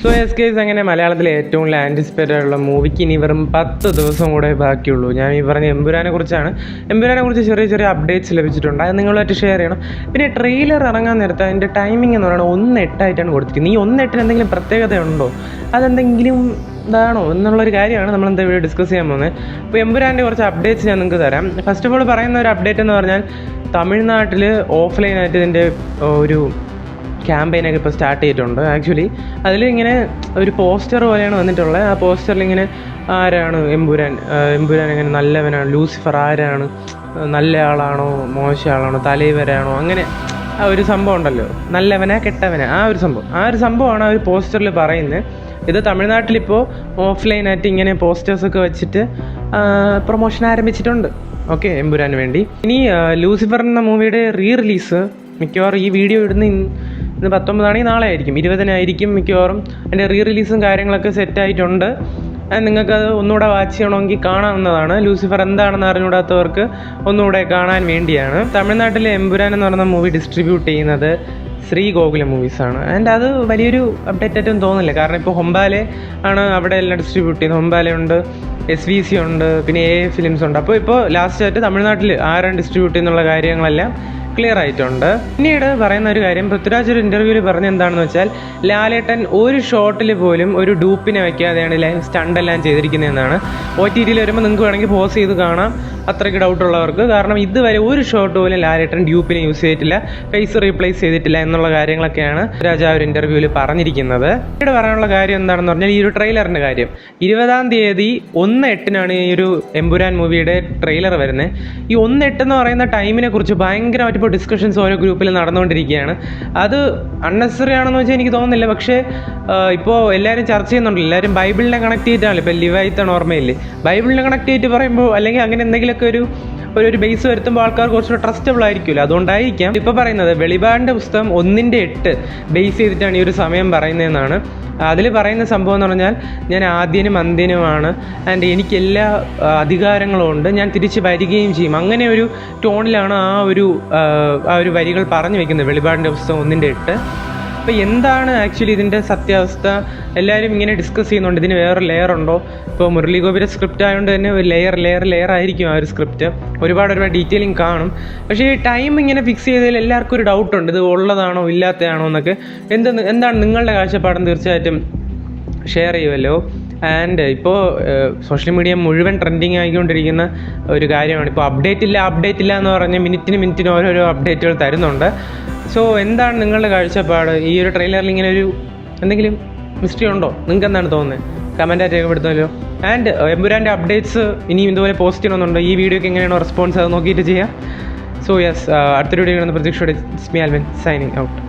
So S case അങ്ങനെ മലയാളത്തിലെ ഏറ്റവും കൂടുതൽ ആന്റിസിപ്പേറ്റഡ് ആയിട്ടുള്ള മൂവിക്ക് ഇനി വെറും പത്ത് ദിവസം കൂടെ ബാക്കിയുള്ളൂ. ഞാൻ ഈ പറഞ്ഞ എമ്പുരാനെ കുറിച്ചാണ്. എമ്പുരാനെ കുറിച്ച് ചെറിയ ചെറിയ അപ്ഡേറ്റ്സ് ലഭിച്ചിട്ടുണ്ട്. അത് നിങ്ങളുമായിട്ട് ഷെയർ ചെയ്യണം. പിന്നെ ട്രെയിലർ ഇറങ്ങാൻ നേരത്തെ അതിന്റെ ടൈമിംഗ് എന്ന് പറയുന്നത് ഒന്ന് എട്ടായിട്ടാണ് കൊടുത്തിരിക്കുന്നത്. ഈ ഒന്ന് എട്ടിന് എന്തെങ്കിലും പ്രത്യേകതയുണ്ടോ അതെന്തെങ്കിലും ഇതാണോ എന്നുള്ളൊരു കാര്യമാണ് നമ്മൾ എന്താ വീഡിയോ ഡിസ്കസ് ചെയ്യാൻ പോകുന്നത്. അപ്പോൾ എമ്പുരാന്റെ കുറച്ച് അപ്ഡേറ്റ്സ് ഞാൻ നിങ്ങൾക്ക് തരാം. ഫസ്റ്റ് ഓഫ് ഓൾ പറയുന്ന ഒരു അപ്ഡേറ്റ് എന്ന് പറഞ്ഞാൽ തമിഴ്നാട്ടിൽ ഓഫ്ലൈനായിട്ട് ഇതിന്റെ ഒരു ക്യാമ്പയിനൊക്കെ ഇപ്പോൾ സ്റ്റാർട്ട് ചെയ്തിട്ടുണ്ട്. ആക്ച്വലി അതിൽ ഇങ്ങനെ ഒരു പോസ്റ്റർ പോലെയാണ് വന്നിട്ടുള്ളത്. ആ പോസ്റ്ററിൽ ഇങ്ങനെ ആരാണ് എമ്പുരാൻ? എമ്പുരാൻ എങ്ങനെ നല്ലവനാണ്? ലൂസിഫർ ആരാണ്? നല്ല ആളാണോ? മോശ ആളാണോ? തലൈവരാണോ അങ്ങനെ ആ ഒരു സംഭവം ഉണ്ടല്ലോ. നല്ലവനാ കെട്ടവനാ. ആ ഒരു സംഭവം. ആ ഒരു സംഭവമാണ് ആ ഒരു പോസ്റ്ററിൽ പറയുന്നത്. ഇത് തമിഴ്നാട്ടിലിപ്പോൾ ഓഫ്ലൈനായിട്ട് ഇങ്ങനെ പോസ്റ്റേഴ്സൊക്കെ വെച്ചിട്ട് പ്രൊമോഷൻ ആരംഭിച്ചിട്ടുണ്ട്. ഓക്കെ എമ്പുരാന് വേണ്ടി. ഇനി ലൂസിഫർ എന്ന മൂവിയുടെ റീ റിലീസ് മിക്കവാറും ഈ വീഡിയോ ഇടുന്ന ഇന്ന് പത്തൊമ്പതാണെങ്കിൽ നാളെ ആയിരിക്കും ഇരുപതിനായിരിക്കും മിക്കവാറും. അതിന്റെ റീ റിലീസും കാര്യങ്ങളൊക്കെ സെറ്റായിട്ടുണ്ട് നിങ്ങൾക്കത് ഒന്നുകൂടെ വാച്ച് ചെയ്യണമെങ്കിൽ കാണാവുന്നതാണ്. ലൂസിഫർ എന്താണെന്ന് അറിഞ്ഞുകൂടാത്തവർക്ക് ഒന്നുകൂടെ കാണാൻ വേണ്ടിയാണ്. തമിഴ്നാട്ടിലെ എമ്പുരാൻ എന്ന് പറയുന്ന മൂവി ഡിസ്ട്രിബ്യൂട്ട് ചെയ്യുന്നത് ശ്രീ ഗോകുല മൂവീസാണ് ആൻഡ് അത് വലിയൊരു അപ്ഡേറ്റ് ആയിട്ടും തോന്നുന്നില്ല. കാരണം ഇപ്പോൾ ഹൊമ്പാലെ ആണ് അവിടെ എല്ലാം ഡിസ്ട്രിബ്യൂട്ട് ചെയ്യുന്നത്. ഹൊമ്പാലെ ഉണ്ട് എസ് വി സി ഉണ്ട് പിന്നെ എ ഫിലിംസ് ഉണ്ട്. അപ്പോൾ ഇപ്പോൾ ലാസ്റ്റ് ആയിട്ട് തമിഴ്നാട്ടിൽ ആരാണ് ഡിസ്ട്രിബ്യൂട്ട് ചെയ്യുന്നുള്ള കാര്യങ്ങളെല്ലാം ക്ലിയർ ആയിട്ടുണ്ട്. പിന്നീട് പറയുന്ന ഒരു കാര്യം പൃഥ്വിരാജ് ഒരു ഇന്റർവ്യൂവിൽ പറഞ്ഞ എന്താണെന്ന് വെച്ചാൽ ലാലേട്ടൻ ഒരു ഷോട്ടിൽ പോലും ഒരു ഡൂപ്പിനെ വെക്കാതെയാണ് ലൈവ് സ്റ്റണ്ട് എല്ലാം ചെയ്തിരിക്കുന്നതെന്നാണ്. ഒ ടി ടിയിൽ വരുമ്പോൾ നിങ്ങൾക്ക് വേണമെങ്കിൽ പോസ് ചെയ്ത് കാണാം. അത്രയ്ക്ക് ഡൗട്ട് ഉള്ളവർക്ക് കാരണം ഇതുവരെ ഒരു ഷോട്ട് പോലും ലാലേട്ടൻ ഡ്യൂപ്പിനെ യൂസ് ചെയ്തിട്ടില്ല. ഫേസ് റീപ്ലേസ് ചെയ്തിട്ടില്ല എന്നുള്ള കാര്യങ്ങളൊക്കെയാണ് രാജ ഒരു ഇന്റർവ്യൂവിൽ പറഞ്ഞിരിക്കുന്നത്. ഇവിടെ പറയാനുള്ള കാര്യം എന്താണെന്ന് പറഞ്ഞാൽ ഈ ഒരു ട്രെയിലറിന്റെ കാര്യം. ഇരുപതാം തീയതി ഒന്ന് എട്ടിനാണ് ഈ ഒരു എമ്പുരാൻ മൂവിയുടെ ട്രെയിലർ വരുന്നത്. ഈ ഒന്ന് എട്ട് എന്ന് പറയുന്ന ടൈമിനെ കുറിച്ച് ഭയങ്കരമായിട്ട് ഇപ്പോൾ ഡിസ്കഷൻസ് ഓരോ ഗ്രൂപ്പിൽ നടന്നുകൊണ്ടിരിക്കുകയാണ്. അത് അൺനെസറി ആണെന്ന് വെച്ചാൽ എനിക്ക് തോന്നുന്നില്ല. പക്ഷേ ഇപ്പോൾ എല്ലാവരും ചർച്ച ചെയ്യുന്നുണ്ടല്ലോ. എല്ലാവരും ബൈബിളിനെ കണക്ട് ചെയ്തിട്ടാണല്ലോ. ഇപ്പോൾ ലിവായിത്താണ് ഓർമ്മയില്ലേ? ബൈബിളിനെ കണക്ട് ചെയ്തിട്ട് പറയുമ്പോൾ അല്ലെങ്കിൽ അങ്ങനെ എന്തെങ്കിലുമൊക്കെ ഒരു ഒരു ഒരു ബേസ് വരുത്തുമ്പോൾ ആൾക്കാർ കുറച്ചുകൂടെ ട്രസ്റ്റബിൾ ആയിരിക്കുമല്ലോ. അതുകൊണ്ടായിരിക്കാം ഇപ്പോൾ പറയുന്നത് വെളിപാടിന്റെ പുസ്തകം ഒന്നിന്റെ എട്ട് ബേസ് ചെയ്തിട്ടാണ് ഈ ഒരു സമയം പറയുന്നതെന്നാണ്. അതിൽ പറയുന്ന സംഭവം എന്ന് പറഞ്ഞാൽ ഞാൻ ആദ്യനും അന്ത്യനുമാണ് ആൻഡ് എനിക്ക് എല്ലാ അധികാരങ്ങളും ഉണ്ട്. ഞാൻ തിരിച്ച് വരികയും ചെയ്യും. അങ്ങനെ ഒരു ടോണിലാണ് ആ ഒരു ആ, ഒരു വരികൾ പറഞ്ഞു വെക്കുന്നത് വെളിപാടിന്റെ പുസ്തകം ഒന്നിന്റെ എട്ട്. അപ്പോൾ എന്താണ് ആക്ച്വലി ഇതിന്റെ സത്യാവസ്ഥ? എല്ലാവരും ഇങ്ങനെ ഡിസ്കസ് ചെയ്യുന്നുണ്ട്. ഇതിന് വേറെ ലെയർ ഉണ്ടോ? ഇപ്പോൾ മുരളി ഗോപിയുടെ സ്ക്രിപ്റ്റ് ആയതുകൊണ്ട് തന്നെ ഒരു ലെയർ ലെയർ ലെയർ ആയിരിക്കും ആ ഒരു സ്ക്രിപ്റ്റ് ഒരുപാട് ഒരുപാട് ഡീറ്റെയിലിംഗ് കാണും. പക്ഷേ ഈ ടൈം ഇങ്ങനെ ഫിക്സ് ചെയ്തതിൽ എല്ലാവർക്കും ഒരു ഡൗട്ടുണ്ട് ഇത് ഉള്ളതാണോ ഇല്ലാത്തതാണോ എന്നൊക്കെ. എന്ത് എന്താണ് നിങ്ങളുടെ കാഴ്ചപ്പാടെന്ന് തീർച്ചയായിട്ടും ഷെയർ ചെയ്യുമല്ലോ ആൻഡ് ഇപ്പോൾ സോഷ്യൽ മീഡിയ മുഴുവൻ ട്രെൻഡിങ് ആയിക്കൊണ്ടിരിക്കുന്ന ഒരു കാര്യമാണ്. ഇപ്പോൾ അപ്ഡേറ്റ് ഇല്ല അപ്ഡേറ്റ് ഇല്ല എന്ന് പറഞ്ഞ് മിനിറ്റിന് മിനിറ്റിന് ഓരോരോ അപ്ഡേറ്റുകൾ തരുന്നുണ്ട്. സോ എന്താണ് നിങ്ങളുടെ കാഴ്ചപ്പാട്? ഈ ഒരു ട്രെയിലറിൽ ഇങ്ങനെ ഒരു എന്തെങ്കിലും മിസ്റ്ററി ഉണ്ടോ നിങ്ങൾക്ക് എന്താണ് തോന്നുന്നത് കമന്റായിട്ട് രേഖപ്പെടുത്തുമല്ലോ ആൻഡ് എമ്പുരാന്റെ അപ്ഡേറ്റ്സ് ഇനിയും ഇതുപോലെ പോസ്റ്റ് ചെയ്യണമെന്നുണ്ടോ? ഈ വീഡിയോക്ക് എങ്ങനെയാണോ റെസ്പോൺസ് അത് നോക്കിയിട്ട് ചെയ്യാം. സോ യെസ് അടുത്തൊരു വീഡിയോ പ്രതീക്ഷയോടെ സ്മി ആൽവിൻ സൈനിങ് ഔട്ട്